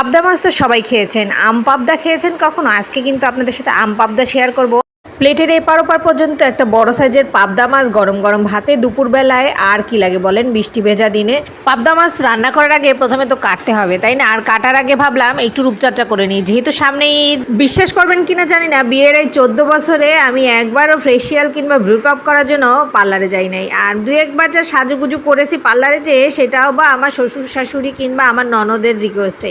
পাবদা মাছ তো সবাই খেয়েছেন। আম পাবদা খেয়েছেন কখনো? আজকে কিন্তু আপনাদের সাথে আম পাবদা শেয়ার করব। প্লেটের এপার ওপার পর্যন্ত একটা বড় সাইজের পাবদা মাছ গরম গরম ভাতে দুপুরবেলায় আর কি লাগে বলেন বৃষ্টি ভেজা দিনে। পাবদা মাছ রান্না করার আগে প্রথমে তো কাটতে হবে, তাই না? আর কাটার আগে ভাবলাম একটু রূপচর্চা করে নিই, যেহেতু সামনে বিশ্বাস করবেন কিনা জানি না, বিয়ের এই চোদ্দ বছরে আমি একবারও ফেসিয়াল কিংবা ভ্রুটপ করার জন্য পার্লারে যাই নাই। আর দু একবার যা সাজুগুজু করেছি পার্লারে যে, সেটাও বা আমার শ্বশুর শাশুড়ি কিংবা আমার ননদের রিকোয়েস্টে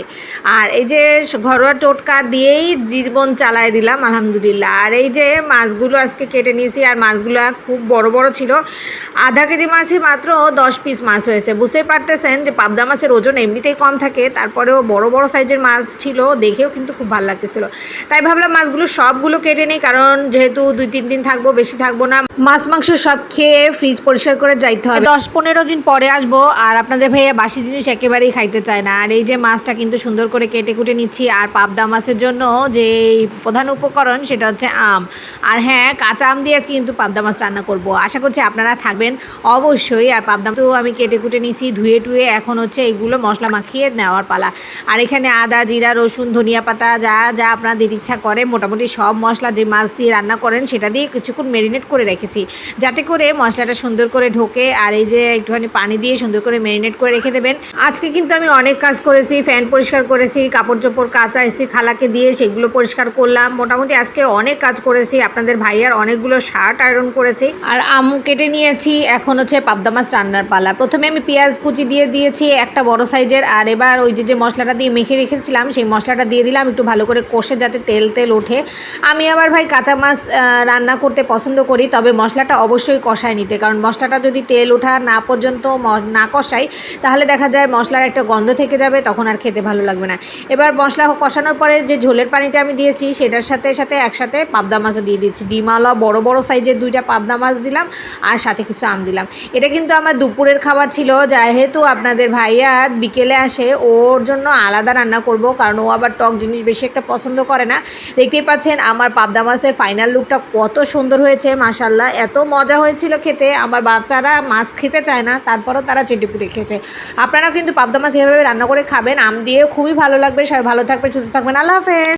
আর এই যে ঘরোয়া টোটকা দিয়েই জীবন চালায় দিলাম, আলহামদুলিল্লাহ। আর এই যে মাছগুলো আজকে কেটে নিয়েছি, আর মাছগুলো খুব বড় বড় ছিল। আধা কেজি মাছে মাত্র দশ পিস মাছ হয়েছে। বুঝতেই পারতেছেন যে পাবদা মাছের ওজন এমনিতেই কম থাকে, তারপরেও বড় বড় সাইজের মাছ ছিল, দেখেও কিন্তু খুব ভালো লাগতেছিল। তাই ভাবলাম মাছগুলো সবগুলো কেটে নিই, কারণ যেহেতু দুই তিন দিন থাকব, বেশি থাকব না। মাছ মাংস সব খেয়ে ফ্রিজ পরিষ্কার করে যাইতে হবে। দশ পনেরো দিন পরে আসব, আর আপনাদের ভাইয়া বাসি জিনিস একেবারেই খাইতে চায় না। আর এই যে মাছটা কিন্তু সুন্দর করে কেটে কুটে নিচ্ছি, আর পাবদা মাছের জন্য যে প্রধান উপকরণ সেটা হচ্ছে আম। আর হ্যাঁ কাঁচা আম দিয়ে আজকে কিন্তু পাবদা মাছ রান্না করব। আশা করছি আপনারা থাকবেন অবশ্যই। আর পাবদা তো আমি কেটে কুটে নিছি ধুয়ে টুয়ে এখন হচ্ছে এগুলো মশলা মাখিয়ে নেওয়ার পালা। আর এখানে আদা, জিরা, রসুন, ধনিয়া পাতা যা যা আপনাদের ইচ্ছা করে, মোটামুটি সব মশলা যে মাছ দিয়ে রান্না করেন, সেটা দিয়ে কিছুক্ষণ মেরিনেট করে রেখেছি। যাতে করে মশলাটা সুন্দর করে ঢোকে, আর এই যে একটুখানি পানি দিয়ে সুন্দর করে মেরিনেট করে রেখে দেবেন। আজকে কিন্তু আমি অনেক কাজ করেছি ফ্যান পরিষ্কার করেছি, কাপড় চোপড় কাচা এসি খালাকে দিয়ে সেগুলো পরিষ্কার করলাম। মোটামুটি আজকে অনেক কাজ করেছি আপনাদের ভাইয়ার অনেকগুলো শার্ট আয়রন করেছি। আর আম কেটে নিয়েছি, এখন হচ্ছে পাবদা মাছ রান্নার পালা। প্রথমে আমি পেঁয়াজ কুচি দিয়ে দিয়েছি, একটা বড় সাইজের, আর এবার ওই যে যে মশলাটা দিয়ে মেখে রেখেছিলাম, সেই মশলাটা দিয়ে দিলাম, একটু ভালো করে কষে যাতে তেল তেল ওঠে। আমি আবার ভাই কাঁচা মাছ রান্না করতে পছন্দ করি, তবে মশলাটা অবশ্যই কষায় নিতে, কারণ মশলাটা যদি তেল ওঠা না পর্যন্ত না কষাই তাহলে দেখা যায় মশলার একটা গন্ধ থেকে যাবে, তখন আর খেতে ভালো লাগবে না। এবার মশলা কষানোর পরে যে ঝোলের পানিটা আমি দিয়েছি, সেটার সাথে সাথে একসাথে পাবদা মাছও দিয়ে দিচ্ছি। ডিমালা বড় বড় সাইজের দুইটা পাবদা মাছ দিলাম আর সাথে কিছু আম দিলাম। এটা কিন্তু আমার দুপুরের খাবার ছিল। যেহেতু আপনাদের ভাইয়া বিকেলে আসে, ওর জন্য আলাদা রান্না করব কারণ ও আবার টক জিনিস বেশি একটা পছন্দ করে না। দেখতেই পাচ্ছেন আমার পাবদা মাছের ফাইনাল লুকটা কত সুন্দর হয়েছে মাসাল্লাহ এত মজা হয়েছিল খেতে। আমার বাচ্চারা মাছ খেতে চায় না, তারপরও তারা চেটেপুটে খেয়েছে। আপনারা কিন্তু পাবদা মাছ এভাবে রান্না করে খাবেন। আম দিয়ে খুবই ভালো লাগবে। সবাই ভালো থাকবেন, সুস্থ থাকবেন। আল্লাহ হাফেজ।